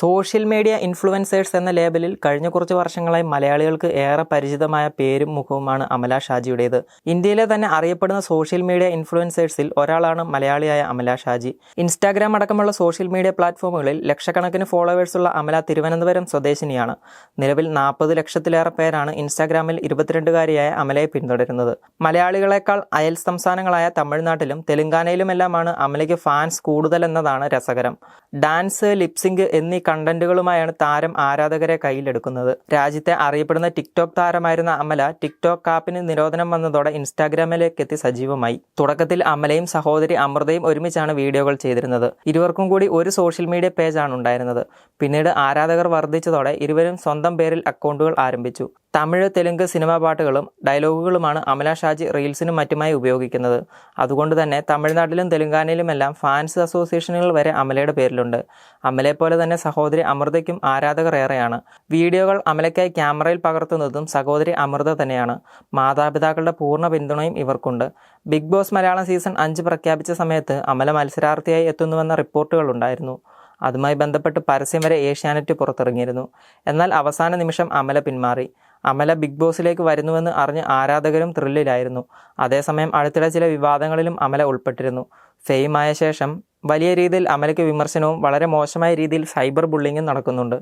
Social media influencers എന്ന ലേബലിൽ കഴിഞ്ഞ കുറച്ച് വർഷങ്ങളായി മലയാളികൾക്ക് ഏറെ പരിചിതമായ പേരും മുഖവുമാണ് അമല ഷാജിയുടേത്. ഇന്ത്യയിലെ തന്നെ അറിയപ്പെടുന്ന സോഷ്യൽ മീഡിയ ഇൻഫ്ലുവൻസേഴ്സിൽ ഒരാളാണ് മലയാളിയായ അമല ഷാജി. ഇൻസ്റ്റാഗ്രാം അടക്കമുള്ള സോഷ്യൽ മീഡിയ പ്ലാറ്റ്ഫോമുകളിൽ ലക്ഷക്കണക്കിന് ഫോളോവേഴ്സുള്ള അമല തിരുവനന്തപുരം സ്വദേശിനിയാണ്. നിലവിൽ നാൽപ്പത് ലക്ഷത്തിലേറെ പേരാണ് ഇൻസ്റ്റാഗ്രാമിൽ ഇരുപത്തിരണ്ടുകാരിയായ അമലയെ പിന്തുടരുന്നത്. മലയാളികളെക്കാൾ അയൽ സംസ്ഥാനങ്ങളായ തമിഴ്നാട്ടിലും തെലുങ്കാനയിലുമെല്ലാമാണ് അമലയ്ക്ക് ഫാൻസ് കൂടുതൽ എന്നതാണ് രസകരം. ഡാൻസ് ലിപ്സിംഗ് എന്നീ കണ്ടന്റുകളുമായാണ് താരം ആരാധകരെ കയ്യിലെടുക്കുന്നത്. രാജ്യത്തെ അറിയപ്പെടുന്ന ടിക്ടോക്ക് താരമായിരുന്ന അമല ടിക്ടോക്ക് ആപ്പിന് നിരോധനം വന്നതോടെ ഇൻസ്റ്റാഗ്രാമിലേക്ക് എത്തി സജീവമായി. തുടക്കത്തിൽ അമലയും സഹോദരി അമൃതയും ഒരുമിച്ചാണ് വീഡിയോകൾ ചെയ്തിരുന്നത്. ഇരുവർക്കും കൂടി ഒരു സോഷ്യൽ മീഡിയ പേജാണ് ഉണ്ടായിരുന്നത്. പിന്നീട് ആരാധകർ വർദ്ധിച്ചതോടെ ഇരുവരും സ്വന്തം പേരിൽ അക്കൗണ്ടുകൾ ആരംഭിച്ചു. തമിഴ് തെലുങ്ക് സിനിമാ പാട്ടുകളും ഡയലോഗുകളുമാണ് അമല ഷാജി റീൽസിനും മറ്റുമായി ഉപയോഗിക്കുന്നത്. അതുകൊണ്ട് തന്നെ തമിഴ്നാട്ടിലും തെലുങ്കാനയിലുമെല്ലാം ഫാൻസ് അസോസിയേഷനുകൾ വരെ അമലയുടെ പേരിലുണ്ട്. അമലയെ പോലെ തന്നെ സഹോദരി അമൃതയ്ക്കും ആരാധകർ ഏറെയാണ്. വീഡിയോകൾ അമലയ്ക്കായി ക്യാമറയിൽ പകർത്തുന്നതും സഹോദരി അമൃത തന്നെയാണ്. മാതാപിതാക്കളുടെ പൂർണ പിന്തുണയും ഇവർക്കുണ്ട്. ബിഗ് ബോസ് മലയാളം സീസൺ അഞ്ച് പ്രഖ്യാപിച്ച സമയത്ത് അമല മത്സരാർത്ഥിയായി എത്തുന്നുവെന്ന റിപ്പോർട്ടുകൾ ഉണ്ടായിരുന്നു. അതുമായി ബന്ധപ്പെട്ട് പരസ്യം വരെ ഏഷ്യാനെറ്റ് പുറത്തിറങ്ങിയിരുന്നു. എന്നാൽ അവസാന നിമിഷം അമല പിന്മാറി. അമല ബിഗ് ബോസിലേക്ക് വരുന്നുവെന്ന് അറിഞ്ഞ് ആരാധകരും ത്രില്ലിലായിരുന്നു. അതേസമയം അടുത്തിടെ ചില വിവാദങ്ങളിലും അമല ഉൾപ്പെട്ടിരുന്നു. ഫെയിം ആയ ശേഷം വലിയ രീതിയിൽ അമലയ്ക്ക് വിമർശനവും വളരെ മോശമായ രീതിയിൽ സൈബർ ബുള്ളിങ്ങും നടക്കുന്നുണ്ട്.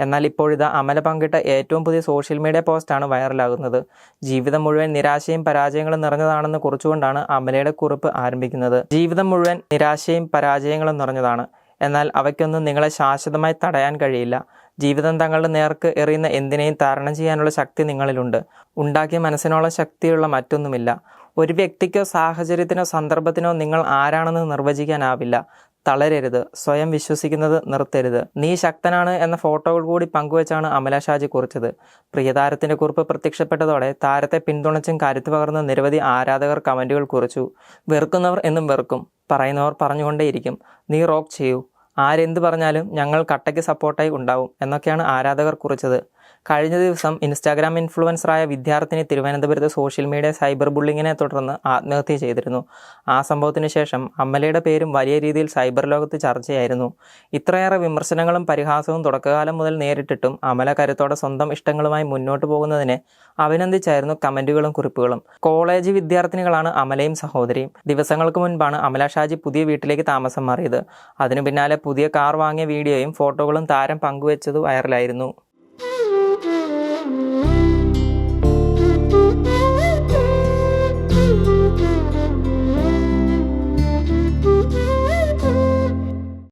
എന്നാൽ ഇപ്പോഴിതാ അമല പങ്കിട്ട ഏറ്റവും പുതിയ സോഷ്യൽ മീഡിയ പോസ്റ്റാണ് വൈറലാകുന്നത്. ജീവിതം മുഴുവൻ നിരാശയും പരാജയങ്ങളും നിറഞ്ഞതാണെന്ന് കുറിച്ചുകൊണ്ടാണ് അമലയുടെ കുറിപ്പ് ആരംഭിക്കുന്നത്. ജീവിതം മുഴുവൻ നിരാശയും പരാജയങ്ങളും നിറഞ്ഞതാണ്. എന്നാൽ അവയ്ക്കൊന്നും നിങ്ങളെ ശാശ്വതമായി തടയാൻ കഴിയില്ല. ജീവിതം തങ്ങളുടെ നേർക്ക് എറിയുന്ന എന്തിനേയും തരണം ചെയ്യാനുള്ള ശക്തി നിങ്ങളിലുണ്ട്. ഉണ്ടാക്കിയ മനസ്സിനോളം ശക്തിയുള്ള മറ്റൊന്നുമില്ല. ഒരു വ്യക്തിക്കോ സാഹചര്യത്തിനോ സന്ദർഭത്തിനോ നിങ്ങൾ ആരാണെന്ന് നിർവചിക്കാനാവില്ല. തളരരുത്. സ്വയം വിശ്വസിക്കുന്നത് നിർത്തരുത്. നീ ശക്തനാണ് എന്ന ഫോട്ടോകൾ കൂടി പങ്കുവച്ചാണ് അമല ഷാജി കുറിച്ചത്. പ്രിയതാരത്തിന്റെ കുറിപ്പ് പ്രത്യക്ഷപ്പെട്ടതോടെ താരത്തെ പിന്തുണച്ചും കരുത്തു പകർന്ന് നിരവധി ആരാധകർ കമന്റുകൾ കുറിച്ചു. വെറുക്കുന്നവർ എന്നും വെറുക്കും. പറയുന്നവർ പറഞ്ഞുകൊണ്ടേയിരിക്കും. നീ റോക്ക് ചെയ്യൂ. ആരെന്ത് പറഞ്ഞാലും ഞങ്ങൾ കട്ടയ്ക്ക് സപ്പോർട്ടായി ഉണ്ടാവും എന്നൊക്കെയാണ് ആരാധകർ കുറിച്ചത്. കഴിഞ്ഞ ദിവസം ഇൻസ്റ്റാഗ്രാം ഇൻഫ്ലുവൻസറായ വിദ്യാർത്ഥിനി തിരുവനന്തപുരത്ത് സോഷ്യൽ മീഡിയ സൈബർ ബുള്ളിങ്ങിനെ തുടർന്ന് ആത്മഹത്യ ചെയ്തിരുന്നു. ആ സംഭവത്തിന് ശേഷം അമ്മലയുടെ പേരും വലിയ രീതിയിൽ സൈബർ ലോകത്ത് ചർച്ചയായിരുന്നു. ഇത്രയേറെ വിമർശനങ്ങളും പരിഹാസവും തുടക്കകാലം മുതൽ നേരിട്ടിട്ടും അമല കരുത്തോടെ സ്വന്തം ഇഷ്ടങ്ങളുമായി മുന്നോട്ട് പോകുന്നതിനെ അഭിനന്ദിച്ചായിരുന്നു കമന്റുകളും കുറിപ്പുകളും. കോളേജ് വിദ്യാർത്ഥിനികളാണ് അമലയും സഹോദരിയും. ദിവസങ്ങൾക്ക് മുൻപാണ് അമല ഷാജി പുതിയ വീട്ടിലേക്ക് താമസം മാറിയത്. അതിനു പിന്നാലെ പുതിയ കാർ വാങ്ങിയ വീഡിയോയും ഫോട്ടോകളും താരം പങ്കുവച്ചത് വൈറലായിരുന്നു.